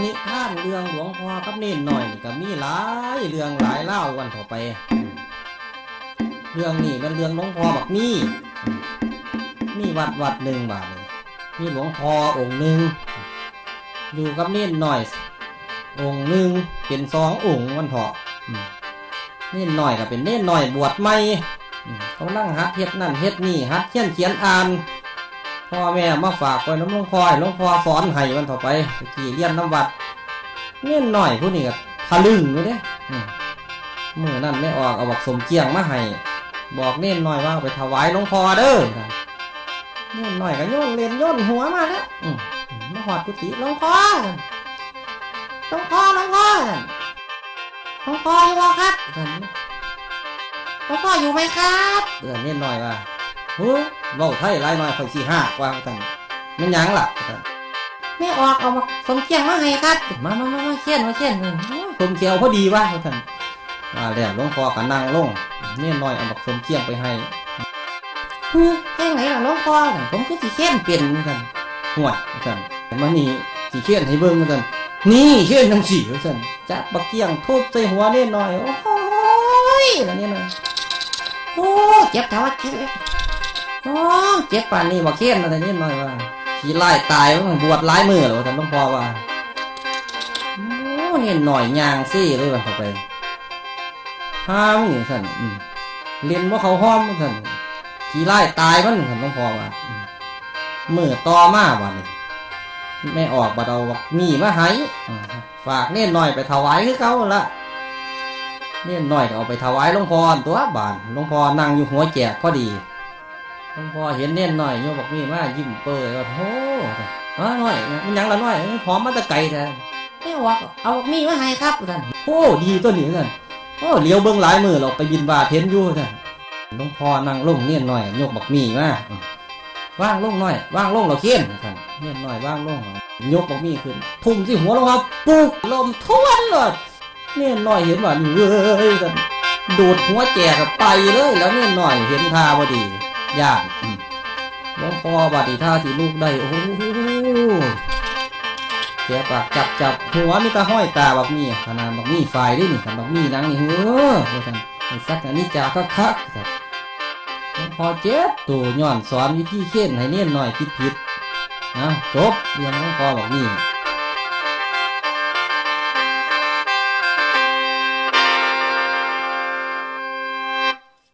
นิทานเรื่องหลวงพ่อกับเน้นหน่อยนี่ก็มีหลายเรื่องหลายเล่าวันต่อไป เรื่องนี้เป็นเรื่องหลวงพ่อบักมีมีวัดวัดหนึ่งบาทนี่มีหลวงพ่อองค์หนึ่งอยู่กับเน้นหน่อย องค์หนึ่งเป็นสององค์วันเถาะอืมเน้นหน่อยก็เป็นเน้นหน่อยบวชใหม่เขานั่งฮัดเฮ็ดนั่นเฮ็ดนี่ฮัดเขียนเขียนอ่าน พ่อแม่มาฝากไว้น้ำหลวงพ่อให้หลวงพ่อสอนให้วันต่อไปตะกี้เรียนน้ำวัดเน่นหน่อยผู้นี้ก็ทะลึ่งอยู่เด้อืมมื่อนั่นไม่ออกเอาบอกสมเกียงมาให้บอกเน่นหน่อยว่าไปถวายหลวงพ่อเด้อเน่นหน่อยก็ย่นเล่นย่นหัวมาแล้วมาหอดกุฏิหลวงพ่อหลวงพ่อหลวงพ่อหลวงพ่ออยู่บ่ครับหลวงพ่ออยู่ไหมครับเออเน่นหน่อยว่าเฮ้ เว้าไทยหลายหน่อยค่อยสิห้ากว่ากันแมันหยังล่ะไม่ออกเอามาสมเกียงมาให้ครับมามามามาเขียนมาเขียนเออสมเกียงพอดีว่าท่านว่าแล้วหลวงพ่อก็นั่งลงเนี่ยน้อยเอาบักสมเกียงไปให้เฮ้ยแค่ไหนล่ะหลวงพ่อน่ะผมก็สิเขียนเป็นท่านห่วยท่านมานี่สิเขียนให้เบิ่งท่านนี่เขียนจังสี่ท่านจับบักเกียงทุบใส่หัวเนี่ยน้อยโอ้โหยแล้วเนี่ยน้อยโอ้เจ็บเท้าเจ็บ โอ้เจ็บปานนี้บ่เค้นมาแต่นี้หน่อยว่าขี้ไล่ตายมันบวชหลายมือแล้วท่านหลวงพ่อว่าโอ้นี่หน่อยยางซี่เลยว่าเข้าไปห้ามนี่ท่านเรียนว่าเขาห้อมท่านขี้ไล่ตายมันท่านหลวงพ่อว่ามือต่อมาวันนี้ไม่ออกบัดเอามีมาห้อ่าฝากเน่นหน่อยไปถวายคือเขาละเน่นหน่อยเอาไปถวายหลวงพ่อตัวบานหลวงพ่อนั่งอยู่หัวแจกพอดี หลวงพ่อเห็นเน่นหน่อยโยมบอกมีมายิ้มเปื่อยว่าโอ้อ๋อหน่อยมันหยังละหน่อยหอมมาแตะไกลแท้ไม่วอกเอามีมาให้ครับท่านโอ้ดีตัวนี้ท่านโอ้เลี้ยวเบิ้งหลายมือเราไปบินบาทเห็นอยู่ท่านหลวงพ่อนั่งลงเน่นหน่อยโยกบักมีมาว่างลงหน่อย ว่างลงเราเขียนท่านเน่นหน่อยว่างลงยกบักมีขึ้นทุ่มที่หัวลงครับปุ๊กลมทวนเลยเน่นหน่อยเห็นว่านี่เว้ยท่านดูดหัวแจกไปเลยแล้วเน่นหน่อยเห็นท่าพอดี ยากหลวงพ่อบาดีท่าที่ลูกได้ โอ้โหแกปากจับจับหัวมีตาห้อยตาบักมีขนาดแบักมีฝ่ายด้วยนี่ขนาดบักมีนังนี่เฮ้อว่าท่านไอ้สักอันนี้จ่าคักคักหลวงพ่อเจ็บตัวย้อนสอนวิธีเข่นให้เนียนหน่อยผิดผิดนะจบเรื่องหลวงพ่อบักมี